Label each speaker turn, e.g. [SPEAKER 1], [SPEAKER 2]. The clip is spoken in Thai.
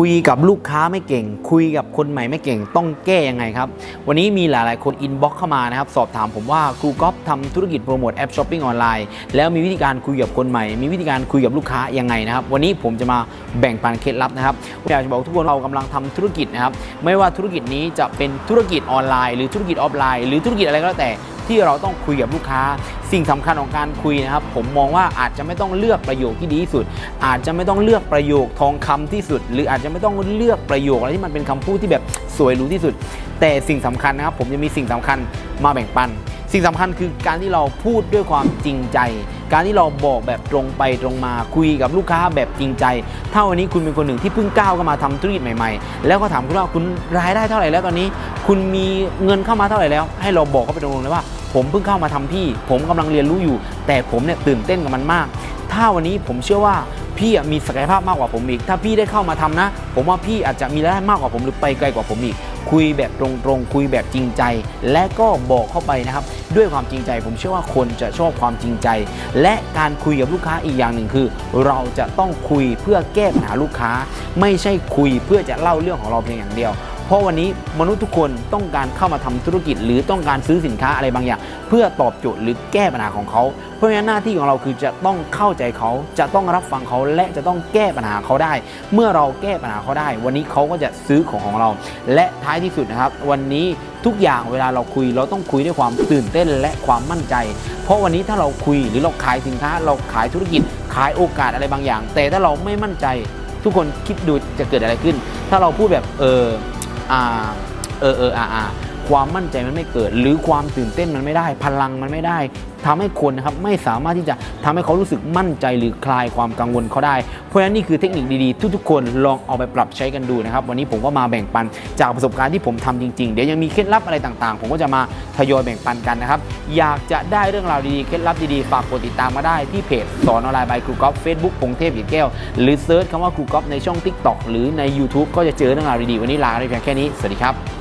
[SPEAKER 1] คุยกับลูกค้าไม่เก่ง คุยกับคนใหม่ไม่เก่ง ต้องแก้ยังไงครับ วันนี้มีหลายๆ คนอินบ็อกเข้ามานะครับ สอบถามผมว่าครูก๊อฟทำธุรกิจโปรโมทแอปช้อปปิ้งออนไลน์แล้วมีวิธีการคุยกับคนใหม่ มีวิธีการคุยกับลูกค้ายังไงนะครับ วันนี้ผมจะมาแบ่งปันเคล็ดลับนะครับอยากจะบอกทุกคนเรากำลังทำธุรกิจนะครับ ไม่ว่าธุรกิจนี้จะเป็นธุรกิจออนไลน์ หรือธุรกิจออฟไลน์ หรือธุรกิจอะไรก็แล้วแต่ ที่เราต้องคุยกับลูกค้า สิ่งสำคัญของการคุยนะครับ ผมมองว่าอาจจะไม่ต้องเลือกประโยคที่ดีที่สุด อาจจะไม่ต้องเลือกประโยคทองคำที่สุด หรืออาจจะไม่ต้องเลือกประโยคอะไรที่มันเป็นคำพูดที่แบบสวยหรูที่สุด แต่สิ่งสำคัญนะครับ ผมจะมีสิ่งสำคัญมาแบ่งปัน สิ่งสำคัญคือการที่เราพูดด้วยความจริงใจ การที่เราบอกแบบตรงไปตรงมาคุยกับลูกค้าแบบจริงใจ ถ้าวันนี้คุณเป็นคนหนึ่งที่เพิ่งก้าวเข้ามาทำธุรกิจใหม่ ๆ แล้วก็ถามคุณว่าคุณรายได้เท่าไหร่แล้วตอนนี้ คุณมีเงินเข้ามาเท่าไหร่แล้ว ให้เราบอกเขาไปตรงๆเลยว่า ผมเพิ่งเข้ามาทำพี่ ผมกำลังเรียนรู้อยู่ แต่ผมเนี่ยตื่นเต้นกับมันมาก ถ้าวันนี้ผมเชื่อว่าพี่มีศักยภาพมากกว่าผมอีก ถ้าพี่ได้เข้ามาทำนะ ผมว่าพี่อาจจะมีรายได้มากกว่าผมหรือไปไกลกว่าผมอีก คุยแบบตรงๆ คุยแบบจริงใจ และก็บอกเข้าไปนะครับ ด้วยความจริงใจ ผมเชื่อว่าคนจะชอบความจริงใจ และการคุยกับลูกค้าอีกอย่างหนึ่งคือ เราจะต้องคุยเพื่อแก้ปัญหาลูกค้า ไม่ใช่คุยเพื่อจะเล่าเรื่องของเราเพียงอย่างเดียว เพราะวันนี้มนุษย์ทุกคนต้องการเข้ามาทำธุรกิจ หรือต้องการซื้อสินค้าอะไรบางอย่าง เพื่อตอบโจทย์หรือแก้ปัญหาของเขา เพราะฉะนั้นหน้าที่ของเราคือจะต้องเข้าใจเขาจะต้องรับฟังเขาและจะต้องแก้ปัญหาเขาได้ เมื่อเราแก้ปัญหาเขาได้ วันนี้เขาก็จะซื้อของของเรา และท้ายที่สุดนะครับ วันนี้ทุกอย่างเวลาเราคุย เราต้องคุยด้วยความตื่นเต้นและความมั่นใจ เพราะวันนี้ถ้าเราคุยหรือเราขายสินค้า เราขายธุรกิจ ขายโอกาสอะไรบางอย่าง แต่ถ้าเราไม่มั่นใจ ทุกคนคิดดูจะเกิดอะไรขึ้น ถ้าเราพูดแบบเออ อ่าเออเอออ่าอ่า ความมั่นใจมันไม่เกิด หรือความตื่นเต้นมันไม่ได้ พลังมันไม่ได้ทำให้คนนะครับไม่สามารถที่จะทำให้เขารู้สึกมั่นใจหรือคลายความกังวลเขาได้ เพราะฉะนั้นนี่คือเทคนิคดีๆ ทุกๆ คนลองเอาไปปรับใช้กันดูนะครับ วันนี้ผมก็มาแบ่งปันจากประสบการณ์ที่ผมทำจริงๆ เดี๋ยวยังมีเคล็ดลับอะไรต่างๆ ผมก็จะมาทยอยแบ่งปันกันนะครับ อยากจะได้เรื่องราวดีๆ เคล็ดลับดีๆ ฝากกดติดตามมาได้ที่เพจสอนออนไลน์บายครูก๊อฟเฟซบุ๊กพงเทพหยีแก้ว หรือเซิร์ชคำว่าครูก๊อฟในช่อง TikTok หรือใน YouTube ก็จะเจอเรื่องราวดีๆ วันนี้ลาไปเพียงแค่นี้ สวัสดีครับ